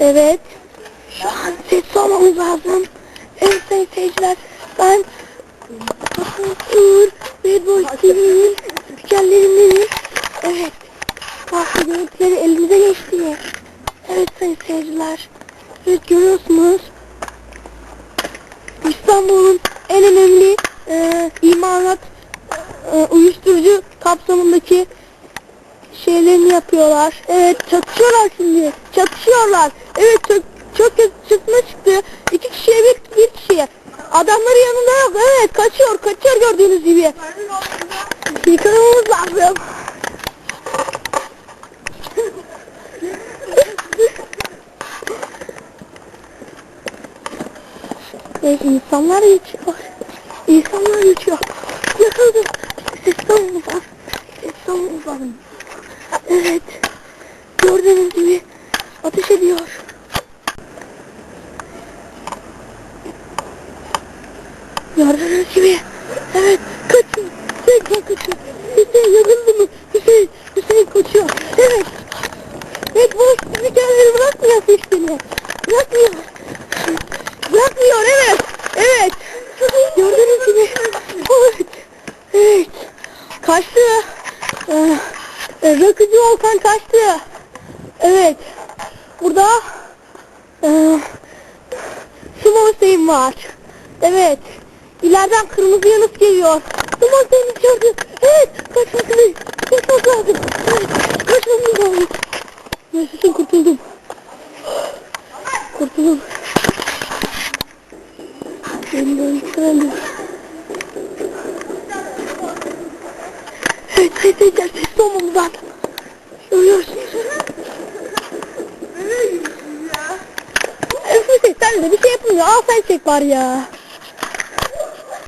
Evet. Şu an sessiz olmamız lazım. Evet sayın seyirciler. Ben Uğur Bad Boy TV'nin spikerlerindenim. Evet. Farklı görüntüleri elimize geçti. Evet sayın seyirciler. Evet görüyorsunuz. İstanbul'un en önemli e, imalat e, uyuşturucu kapsamındaki şeylerini yapıyorlar. Evet çatışıyorlar şimdi. Çatışıyorlar. Evet çok çok kötü çıktı. İki kişiye bir, bir kişiye. Adamları yanında yok. Evet kaçıyor kaçıyor gördüğünüz gibi. Yıkanmamız lazım. Evet insanlar geçiyor. İnsanlar geçiyor. Evet. Gördüğünüz gibi ateş ediyor. Gördüğünüz gibi. Evet. Kaçın. Hüseyin kaçın. Hüseyin yanıldı mı? Hüseyin. Hüseyin kaçıyor. Evet. Evet bu sizi kendini bırakmıyor. Bırakmıyor. Bırakmıyor evet. Evet. Gördüğünüz gibi. Evet. Evet. Kaçtı. Ee, e, Rakıcı Volkan kaçtı. Evet. Burada e, Sıma Hüseyin var. Evet. İleriden kırmızı yanıp geliyor. Sıma Hüseyin'i gördü. Evet. Kaçmalıyız. Kaçmak lazım. Evet. Kaçmamız lazım. Yaşasın kurtuldum. Kurtuldum. Elimden yıkandım. Evet, evet, evet, sessiz olmamız lazım. Görüyorsunuz. Evet, sen de bir şey yapmıyor. Al sen çek var ya.